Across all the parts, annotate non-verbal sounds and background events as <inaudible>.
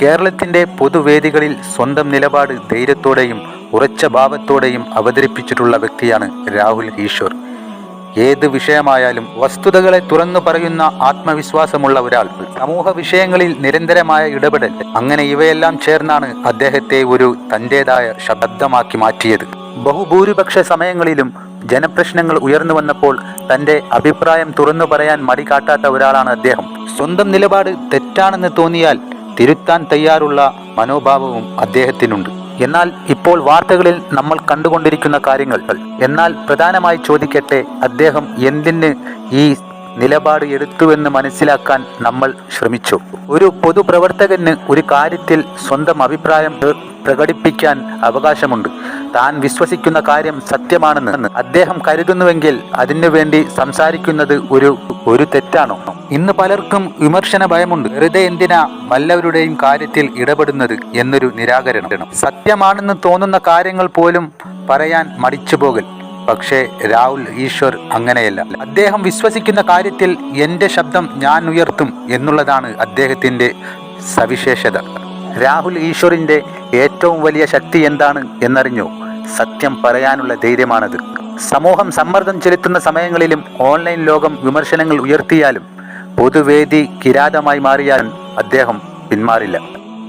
കേരളത്തിന്റെ പൊതുവേദികളിൽ സ്വന്തം നിലപാട് ധൈര്യത്തോടെയും ഉറച്ച ഭാവത്തോടെയും അവതരിപ്പിച്ചിട്ടുള്ള വ്യക്തിയാണ് രാഹുൽ ഈശ്വർ. ഏത് വിഷയമായാലും വസ്തുതകളെ തുറന്നു പറയുന്ന ആത്മവിശ്വാസമുള്ള ഒരാൾ സമൂഹ വിഷയങ്ങളിൽ നിരന്തരമായ ഇടപെടൽ അങ്ങനെ ഇവയെല്ലാം ചേർന്നാണ് അദ്ദേഹത്തെ ഒരു തന്റെതായ ശബ്ദമാക്കി മാറ്റിയത്. ബഹുഭൂരിപക്ഷ സമയങ്ങളിലും ജനപ്രശ്നങ്ങൾ ഉയർന്നു വന്നപ്പോൾ തന്റെ അഭിപ്രായം തുറന്നു പറയാൻ മടി കാട്ടാത്ത ഒരാളാണ് അദ്ദേഹം. സ്വന്തം നിലപാട് തെറ്റാണെന്ന് തോന്നിയാൽ തിരുത്താൻ തയ്യാറുള്ള മനോഭാവവും അദ്ദേഹത്തിനുണ്ട്. എന്നാൽ ഇപ്പോൾ വാർത്തകളിൽ നമ്മൾ കണ്ടുകൊണ്ടിരിക്കുന്ന കാര്യങ്ങൾ എന്നാൽ പ്രധാനമായി ചോദിക്കട്ടെ അദ്ദേഹം എന്തിന് ഈ നിലപാട് എടുത്തുവെന്ന് മനസ്സിലാക്കാൻ നമ്മൾ ശ്രമിച്ചു. ഒരു പൊതുപ്രവർത്തകന് ഒരു കാര്യത്തിൽ സ്വന്തം അഭിപ്രായം പ്ര- പ്രകടിപ്പിക്കാൻ അവകാശമുണ്ട്. താൻ വിശ്വസിക്കുന്ന കാര്യം സത്യമാണെന്ന് അദ്ദേഹം കരുതുന്നുവെങ്കിൽ അതിനു വേണ്ടി സംസാരിക്കുന്നത് ഒരു ഒരു തെറ്റാണോ? ഇന്ന് പലർക്കും വിമർശന ഭയമുണ്ട്. വെറുതെ എന്തിനാ വല്ലവരുടെയും കാര്യത്തിൽ ഇടപെടുന്നത് എന്നൊരു നിരാകരണം. സത്യമാണെന്ന് തോന്നുന്ന കാര്യങ്ങൾ പോലും പറയാൻ മടിച്ചുപോകൽ പക്ഷേ രാഹുൽ ഈശ്വർ അങ്ങനെയല്ല. അദ്ദേഹം വിശ്വസിക്കുന്ന കാര്യത്തിൽ എന്റെ ശബ്ദം ഞാൻ ഉയർത്തും എന്നുള്ളതാണ് അദ്ദേഹത്തിന്റെ സവിശേഷത. രാഹുൽ ഈശ്വറിന്റെ ഏറ്റവും വലിയ ശക്തി എന്താണ് എന്നറിഞ്ഞോ? സത്യം പറയാനുള്ള ധൈര്യമാണത്. സമൂഹം സമ്മർദ്ദം ചെലുത്തുന്ന സമയങ്ങളിലും ഓൺലൈൻ ലോകം വിമർശനങ്ങൾ ഉയർത്തിയാലും പൊതുവേദി കിരാതമായി മാറിയാലും അദ്ദേഹം പിന്മാറില്ല.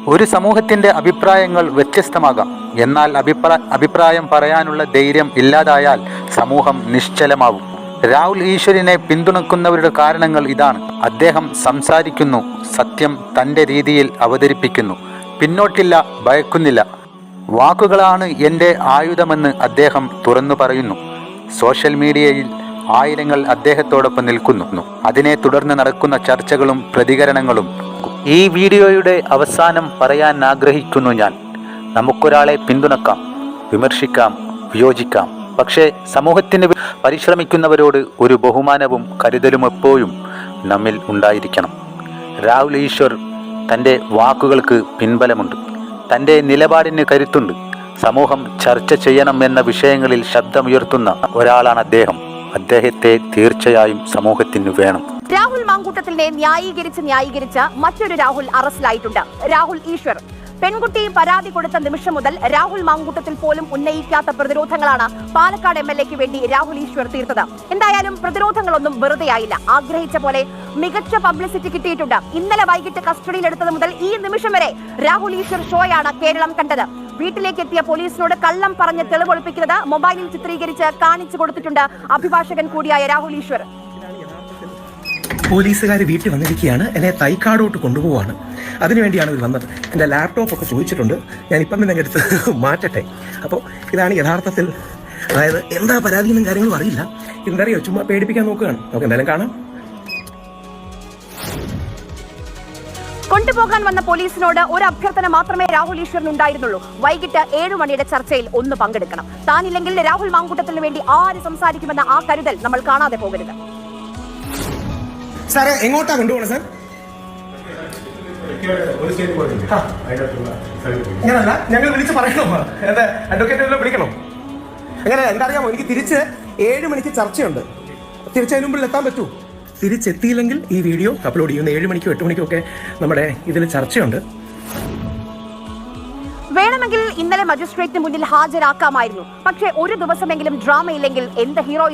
ഒരു സമൂഹത്തിന്റെ അഭിപ്രായങ്ങൾ വ്യത്യസ്തമാകാം. എന്നാൽ അഭിപ്രായ അഭിപ്രായം പറയാനുള്ള ധൈര്യം ഇല്ലാതായാൽ സമൂഹം നിശ്ചലമാവും. രാഹുൽ ഈശ്വരിനെ പിന്തുണക്കുന്നവരുടെ കാരണങ്ങൾ ഇതാണ്. അദ്ദേഹം സംസാരിക്കുന്നു സത്യം തന്റെ രീതിയിൽ അവതരിപ്പിക്കുന്നു. പിന്നോട്ടില്ല ഭയക്കുന്നില്ല. വാക്കുകളാണ് എന്റെ ആയുധമെന്ന് അദ്ദേഹം തുറന്നു പറയുന്നു. സോഷ്യൽ മീഡിയയിൽ ആയിരങ്ങൾ അദ്ദേഹത്തോടൊപ്പം നിൽക്കുന്നു. അതിനെ തുടർന്ന് നടക്കുന്ന ചർച്ചകളും പ്രതികരണങ്ങളും. ഈ വീഡിയോയുടെ അവസാനം പറയാൻ ആഗ്രഹിക്കുന്നു ഞാൻ. നമുക്കൊരാളെ പിന്തുണക്കാം വിമർശിക്കാം വിയോജിക്കാം. പക്ഷേ സമൂഹത്തിന് പരിശ്രമിക്കുന്നവരോട് ഒരു ബഹുമാനവും കരുതലും എപ്പോഴും നമ്മിൽ ഉണ്ടായിരിക്കണം. രാഹുൽ ഈശ്വർ തന്റെ വാക്കുകൾക്ക് പിൻബലമുണ്ട്. തന്റെ നിലപാടിന് കരുത്തുണ്ട്. സമൂഹം ചർച്ച ചെയ്യണം എന്ന വിഷയങ്ങളിൽ ശബ്ദമുയർത്തുന്ന ഒരാളാണ് അദ്ദേഹം. അദ്ദേഹത്തെ തീർച്ചയായും സമൂഹത്തിന് വേണം. രാഹുൽ മാങ്കൂട്ടത്തിനെ ന്യായീകരിച്ച് ന്യായീകരിച്ച് മറ്റൊരു രാഹുൽ അറസ്റ്റിലായിട്ടുണ്ട്. രാഹുൽ ഈശ്വർ. പെൺകുട്ടി പരാതി കൊടുത്ത നിമിഷം മുതൽ രാഹുൽ മാങ്കൂട്ടത്തിൽ പോലും ഉന്നയിക്കാത്ത പ്രതിരോധങ്ങളാണ് പാലക്കാട് എം എൽ വേണ്ടി രാഹുൽ ഈശ്വർ തീർത്തത്. എന്തായാലും പ്രതിരോധങ്ങളൊന്നും വെറുതെയായില്ല. ആഗ്രഹിച്ച പോലെ മികച്ച പബ്ലിസിറ്റി കിട്ടിയിട്ടുണ്ട്. ഇന്നലെ വൈകിട്ട് കസ്റ്റഡിയിലെടുത്തത് മുതൽ ഈ നിമിഷം വരെ രാഹുൽ ഈശ്വർ ഷോയാണ് കേരളം കണ്ടത്. വീട്ടിലേക്ക് എത്തിയ പോലീസിനോട് കള്ളം പറഞ്ഞ് തെളിവൊളിപ്പിക്കുന്നത് മൊബൈലിൽ ചിത്രീകരിച്ച് കാണിച്ചു കൊടുത്തിട്ടുണ്ട് അഭിഭാഷകൻ കൂടിയായ രാഹുൽ ഈശ്വർ. പോലീസുകാർ വീട്ടിൽ വന്നിരിക്കുകയാണ്. എന്നെ തൈക്കാടോട്ട് കൊണ്ടുപോവാണ്. അതിനുവേണ്ടിയാണ് ഇവർ വന്നത്. എന്റെ ലാപ്ടോപ്പൊക്കെ ചോദിച്ചിട്ടുണ്ട്. ഞാൻ ഇപ്പം തന്നെ എടുത്ത് <laughs> മാറ്റട്ടെ. അപ്പോൾ ഇതാണ് യഥാർത്ഥത്തിൽ അതായത് എന്താ പരാതിയെന്നും കാര്യങ്ങളും അറിയില്ല. എന്തറിയോ ചുമ്മാ പേടിപ്പിക്കാൻ നോക്കുകയാണ്. നമുക്ക് എന്തായാലും കാണാം. കൊണ്ടുപോകാൻ വന്ന പോലീസിനോട് ഒരു അഭ്യർത്ഥന മാത്രമേ രാഹുൽ ഈശ്വരൻ ഉണ്ടായിരുന്നുള്ളൂ വൈകിട്ട് ഏഴു മണിയുടെ ചർച്ചയിൽ ഒന്ന് പങ്കെടുക്കണം. താനില്ലെങ്കിൽ രാഹുൽ മാങ്കൂട്ടത്തിന് വേണ്ടി ആര് സംസാരിക്കുമെന്ന ആ കരുതൽ നമ്മൾ കാണാതെ പോകരുത്. സാറേ എങ്ങോട്ടാ കൊണ്ടുപോകണം സാർ? ഞാനല്ല ഞങ്ങൾ വിളിച്ച് പറയണോ? എന്താ അഡ്വക്കേറ്റ് വിളിക്കണോ? അങ്ങനെ എന്താ അറിയാമോ എനിക്ക് തിരിച്ച് ഏഴ് മണിക്ക് ചർച്ചയുണ്ട്. തിരിച്ചതിന് മുമ്പിൽ എത്താൻ പറ്റൂ. തിരിച്ചെത്തിയില്ലെങ്കിൽ ഈ വീഡിയോ അപ്ലോഡ് ചെയ്യുന്ന ഏഴ് മണിക്കോ എട്ട് മണിക്കോ ഒക്കെ നമ്മുടെ ഇതിൽ ചർച്ചയുണ്ട്. വേണമെങ്കിൽ ഇന്നലെ മജിസ്ട്രേറ്റിന് മുന്നിൽ ഹാജരാക്കാമായിരുന്നു. പക്ഷേ ഒരു ദിവസമെങ്കിലും ഡ്രാമയില്ലെങ്കിൽ എന്ത് ഹീറോ